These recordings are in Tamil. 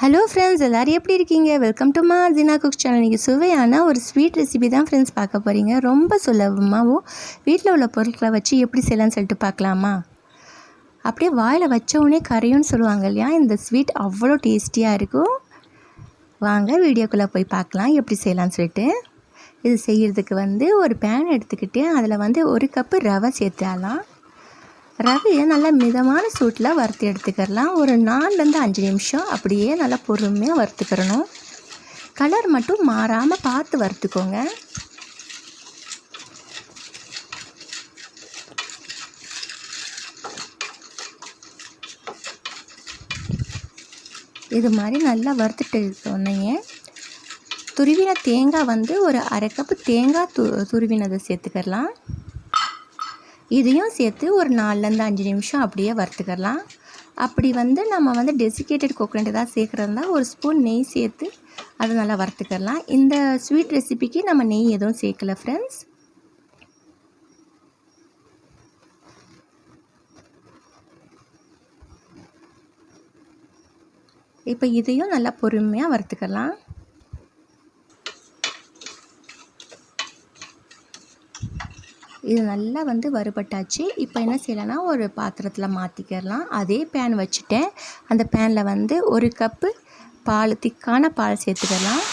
ஹலோ ஃப்ரெண்ட்ஸ் எல்லோரும் எப்படி இருக்கீங்க? வெல்கம் டு மா ஜினா குக் சேனல் நீங்கள் சுவையான ஒரு ஸ்வீட் ரெசிபி தான் ஃப்ரெண்ட்ஸ் பார்க்க போகிறீங்க ரொம்ப சுலபமாகவும் வீட்டில் உள்ள பொருட்களை வச்சு எப்படி செய்யலாம்னு சொல்லிட்டு பார்க்கலாமா? அப்படியே வாயில் வச்ச உடனே கரையும்னு சொல்லுவாங்க இல்லையா? இந்த ஸ்வீட் அவ்வளோ டேஸ்டியாக இருக்கும். வாங்க வீடியோக்குள்ளே போய் பார்க்கலாம். எப்படி செய்யலாம்னு சொல்லிட்டு. இது செய்கிறதுக்கு வந்து ஒரு பேன் எடுத்துக்கிட்டு அதில் வந்து ஒரு கப்பு ரவை சேர்த்தாலாம் ரவையை நல்லா மிதமான சூட்டில் வறுத்து எடுத்துக்கிறலாம். ஒரு நாலுலேருந்து அஞ்சு நிமிஷம் அப்படியே நல்லா பொறுமையாக வறுத்துக்கிறணும். கலர் மட்டும் மாறாமல் பார்த்து வறுத்துக்கோங்க. இது மாதிரி நல்லா வறுத்துட்டு சொன்னீங்க துருவின தேங்காய் வந்து ஒரு அரை கப்பு தேங்காய் து துருவினதை சேர்த்துக்கலாம் இதையும் சேர்த்து ஒரு நாலுலேருந்து அஞ்சு நிமிஷம் அப்படியே வறுத்துக்கலாம். அப்படி வந்து நம்ம வந்து டெசிகேட்டட் கோகோனட் ஏதாவது சேர்க்குறதா ஒரு ஸ்பூன் நெய் சேர்த்து அதை நல்லா வறுத்துக்கலாம். இந்த ஸ்வீட் ரெசிபிக்கு நம்ம நெய் எதுவும் சேர்க்கல ஃப்ரெண்ட்ஸ் இப்போ இதையும் நல்லா பொறுமையாக வறுத்துக்கலாம். இது நல்லா வந்து வறுபட்டாச்சு. இப்போ என்ன செய்யலைன்னா ஒரு பாத்திரத்தில் மாற்றிக்கிறலாம் அதே பேன் வச்சுட்டேன். அந்த பேனில் வந்து ஒரு கப்பு பால் திக்கான பால் சேர்த்துக்கலாம்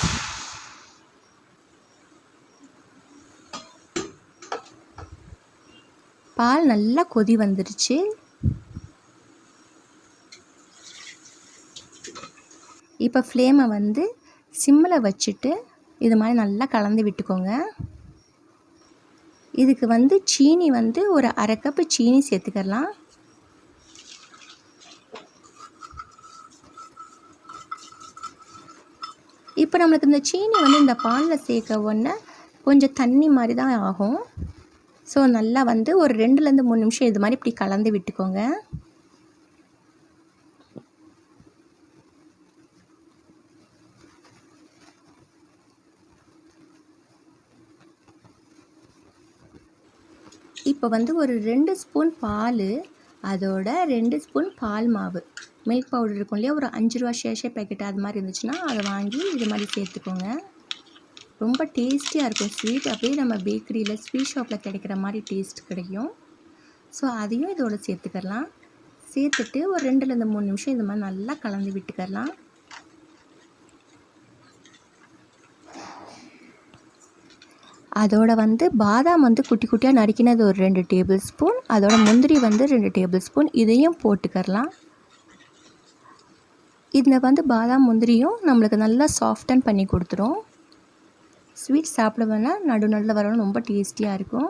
பால் நல்லா கொதி வந்துடுச்சு இப்போ ஃப்ளேமை வந்து சிம்மில் வச்சுட்டு இது மாதிரி நல்லா கலந்து விட்டுக்கோங்க. இதுக்கு வந்து சீனி வந்து ஒரு அரை கப்பு சீனி சேர்த்துக்கலாம். இப்போ நம்மளுக்கு இந்த சீனி வந்து இந்த பாலில் சேர்க்க உடனே கொஞ்சம் தண்ணி மாதிரி தான் ஆகும். ஸோ நல்லா வந்து ஒரு ரெண்டுலேருந்து மூணு நிமிஷம் இது மாதிரி இப்படி கலந்து விட்டுக்கோங்க. இப்போ வந்து ஒரு ரெண்டு ஸ்பூன் பால் அதோட ரெண்டு ஸ்பூன் பால் மாவு. மில்க் பவுடர் இருக்கும் இல்லையா? ஒரு அஞ்சு ரூபா ஷேஷே பேக்கெட் அது மாதிரி இருந்துச்சுன்னா அதை வாங்கி இது மாதிரி சேர்த்துக்கோங்க. ரொம்ப டேஸ்டியாக இருக்கும். ஸ்வீட் அப்படியே நம்ம பேக்கரியில் ஸ்வீட் ஷாப்பில் கிடைக்கிற மாதிரி டேஸ்ட் கிடைக்கும். ஸோ அதையும் இதோடு சேர்த்துக்கலாம். சேர்த்துட்டு ஒரு ரெண்டுலேருந்து மூணு நிமிஷம் இது மாதிரி நல்லா கலந்து விட்டுக்கலாம். அதோட வந்து பாதாம் வந்து குட்டி குட்டியாக நறுக்கினது ஒரு ரெண்டு டேபிள் ஸ்பூன். அதோட முந்திரி வந்து ரெண்டு டேபிள் ஸ்பூன். இதையும் போட்டுக்கரலாம் இதில் வந்து பாதாம் முந்திரியும் நம்மளுக்கு நல்லா சாஃப்டன் பண்ணி கொடுத்துரும். ஸ்வீட் சாப்பிட வேணால் நடு நடுவில் வரணும். ரொம்ப டேஸ்டியாக இருக்கும்.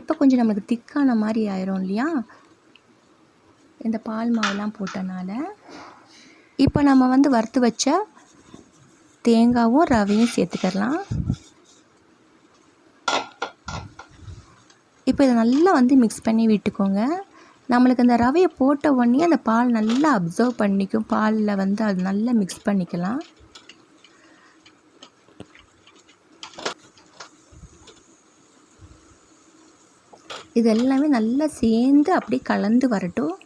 இப்போ கொஞ்சம் நம்மளுக்கு திக்கான மாதிரி ஆயிரும் இல்லையா? இந்த பால் மாவுலாம் போட்டனால. இப்போ நம்ம வந்து வறுத்து வச்ச தேங்காவும் ரவையும் சேர்த்துக்கலாம் இப்போ இதை நல்லா வந்து மிக்ஸ் பண்ணி விட்டுக்கோங்க. நம்மளுக்கு அந்த ரவையை போட்ட உடனே அந்த பால் நல்லா அப்சர்வ் பண்ணிக்கும். பாலில் வந்து அது நல்லா மிக்ஸ் பண்ணிக்கலாம். இது எல்லாமே நல்லா சேர்ந்து அப்படியே கலந்து வரட்டும்.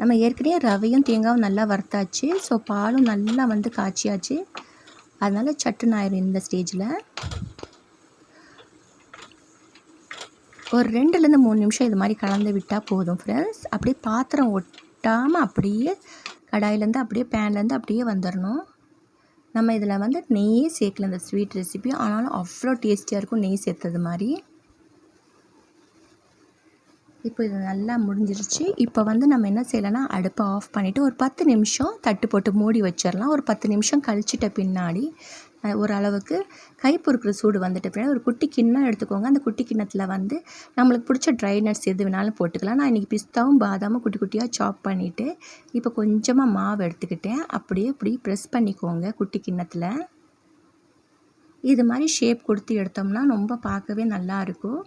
நம்ம ஏற்கனவே ரவையும் தேங்காயும் நல்லா வறுத்தாச்சு. ஸோ பாலும் நல்லா வந்து காய்ச்சியாச்சு. அதனால் சட்டுன்னு ஆயிரும் இந்த ஸ்டேஜில் ஒரு ரெண்டுலேருந்து மூணு நிமிஷம் இது மாதிரி கலந்து விட்டால் போதும் ஃப்ரெண்ட்ஸ் அப்படியே பாத்திரம் ஒட்டாமல் அப்படியே கடாயிலேருந்து அப்படியே பேன்லேருந்து அப்படியே வந்துடணும் நம்ம இதில் வந்து நெய்யே சேர்க்கல இந்த ஸ்வீட் ரெசிபி ஆனாலும் அவ்வளோ டேஸ்டியாக இருக்கும் நெய் சேர்த்தது மாதிரி. இப்போ இது நல்லா முடிஞ்சிருச்சு. இப்போ வந்து நம்ம என்ன செய்யலாம்னா அடுப்பை ஆஃப் பண்ணிவிட்டு ஒரு பத்து நிமிஷம் தட்டு போட்டு மூடி வச்சிடலாம். ஒரு பத்து நிமிஷம் கழிச்சிட்ட பின்னாடி ஓரளவுக்கு கை பொறுக்கிற சூடு வந்துட்ட பின்னாடி ஒரு குட்டி கிண்ணம் எடுத்துக்கோங்க. அந்த குட்டி கிண்ணத்தில் வந்து நம்மளுக்கு பிடிச்ச ட்ரை நட்ஸ் எது வேணாலும் போட்டுக்கலாம். நான் இன்றைக்கி பிஸ்தாவும் பாதாமும் குட்டி குட்டியாக சாப் பண்ணிவிட்டு இப்போ கொஞ்சமாக மாவு எடுத்துக்கிட்டேன். அப்படியே இப்படி ப்ரெஸ் பண்ணிக்கோங்க குட்டி கிண்ணத்தில். இது மாதிரி ஷேப் கொடுத்து எடுத்தோம்னா ரொம்ப பார்க்கவே நல்லாயிருக்கும்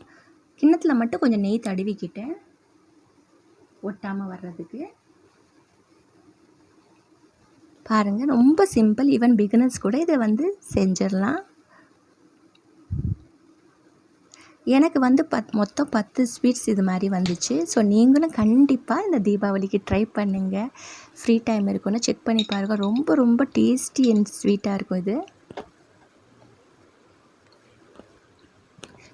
கிண்ணத்தில் மட்டும் கொஞ்சம் நெய் தடவிக்கிட்டேன். ஒட்டாமல் வர்றதுக்கு. பாருங்கள் ரொம்ப சிம்பிள் ஈவன் பிகினர்ஸ் கூட இதை வந்து செஞ்சிடலாம். எனக்கு வந்து பத் மொத்தம் பத்து ஸ்வீட்ஸ் இது மாதிரி வந்துச்சு. ஸோ நீங்களும் கண்டிப்பாக இந்த தீபாவளிக்கு ட்ரை பண்ணுங்கள் ஃப்ரீ டைம் இருக்குன்னு செக் பண்ணி பாருங்கள் ரொம்ப ரொம்ப டேஸ்டி அண்ட் ஸ்வீட்டாக இருக்கும் இது.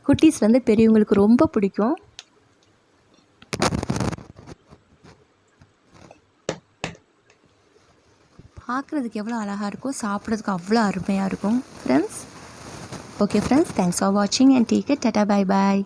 குட்டீஸ் வந்து பெரியவங்களுக்கு ரொம்ப பிடிக்கும். பார்க்குறதுக்கு எவ்வளோ அழகாக இருக்கும் சாப்பிட்றதுக்கு அவ்வளோ அருமையாக இருக்கும். Friends okay friends thanks for வாட்சிங் and take tata bye bye